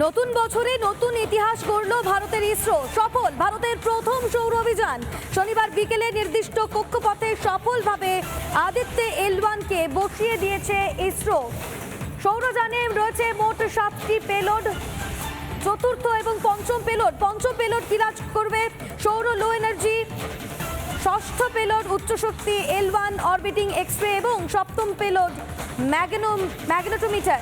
নতুন বছরে নতুন ইতিহাস গড়ল ভারতের ইসরো। সফল, ভারতের প্রথম সৌর অভিযান। শনিবার বিকেলে নির্দিষ্ট কক্ষপথে সফলভাবে আদিত্য এল ওয়ানকে বসিয়ে দিয়েছে ইসরো। সৌরযানে রয়েছে মোট সাতটি পেলোড, চতুর্থ এবং পঞ্চম পেলোড। পঞ্চম পেলোড কিরাজ করবে সৌর লো এনার্জি, ষষ্ঠ পেলোড উচ্চ শক্তি L one orbiting X ray এবং সপ্তম পেলোড ম্যাগনো ম্যাগনেটোমিটার।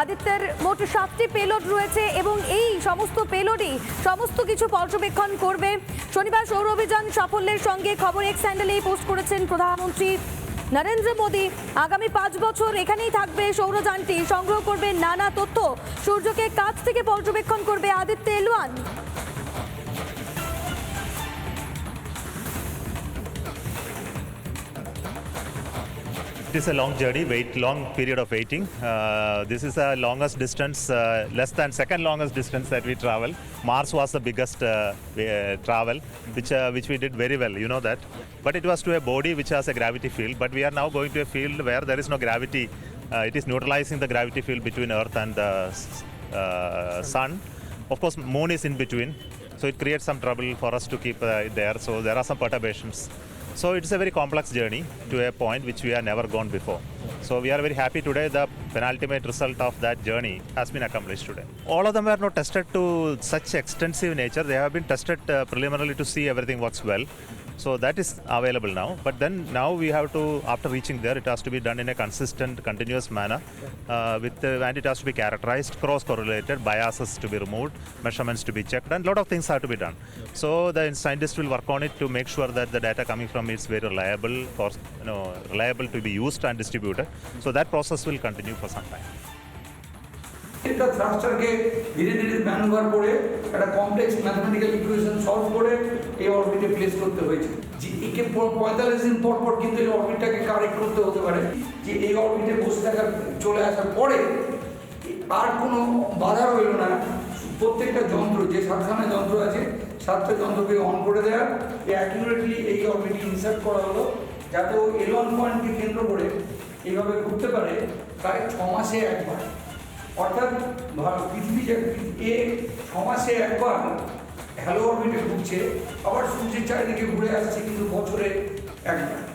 আদিত্যের মোট সাতটি পেলোড রয়েছে এবং এই সমস্ত পেলোডই সমস্ত কিছু পর্যবেক্ষণ করবে। শনিবার সৌর অভিযান সাফল্যের সঙ্গে খবর এক স্যান্ডেলেই পোস্ট করেছেন প্রধানমন্ত্রী নরেন্দ্র মোদী। আগামী পাঁচ বছর এখানেই থাকবে সৌরযানটি সংগ্রহ করবে নানা তথ্য। সূর্যকে কাছ থেকে পর্যবেক্ষণ করবে Aditya L one. It is a long journey, wait, long period of waiting. Uh, this is the longest distance, uh, less than second longest distance that we travel. Mars was the biggest uh, uh, travel, which uh, which we did very well. You know that, but it was to a body which has a gravity field. But we are now going to a field where there is no gravity. Uh, it is neutralizing the gravity field between Earth and the uh, Sun. Of course, Moon is in between, so it creates some trouble for us to keep uh, there. So there are some perturbations. So it's a very complex journey to a point which we have never gone before. So we are very happy today. The penultimate result of that journey has been accomplished today. All of them were not tested to such extensive nature. They have been tested uh, preliminarily to see everything works well. So that is available now. But then now we have to, after reaching there, it has to be done in a consistent, continuous manner, uh, with uh, and it has to be characterized, cross-correlated, biases to be removed, measurements to be checked, and a lot of things have to be done. So the scientists will work on it to make sure that the data coming from it is very reliable, for, you know, reliable to be used and distributed. So that process will continue for some time. একটা থ্রাস্টারকে ধীরে ধীরে manoeuvre করে একটা complex mathematical equation solve করে এই অরবিটে place করতে হয়েছে। যে একে পঁয়তাল্লিশ দিন পর পর কিন্তু এই অরবিটটাকে কারেক্ট করতে হতে পারে। যে এই অরবিটে বসে থাকার, চলে আসার পরে আর কোনো বাধা রইল না। প্রত্যেকটা যন্ত্র, যে সাতখানা যন্ত্র আছে, সাতটা যন্ত্রকে অন করে দেওয়া অ্যাকিউরেটলি এই অরবিটে ইনসার্ট করা হলো। যাতে ও এলন পয়েন্টকে কেন্দ্র করে এইভাবে ঘুরতে পারে প্রায় ছ মাসে একবার। অর্থাৎ পৃথিবী যে এ ছমাসে একবার হ্যালো অরবিটে ঘুরছে আবার সূর্যের চারিদিকে ঘুরে আসছে কিন্তু বছরে একবার।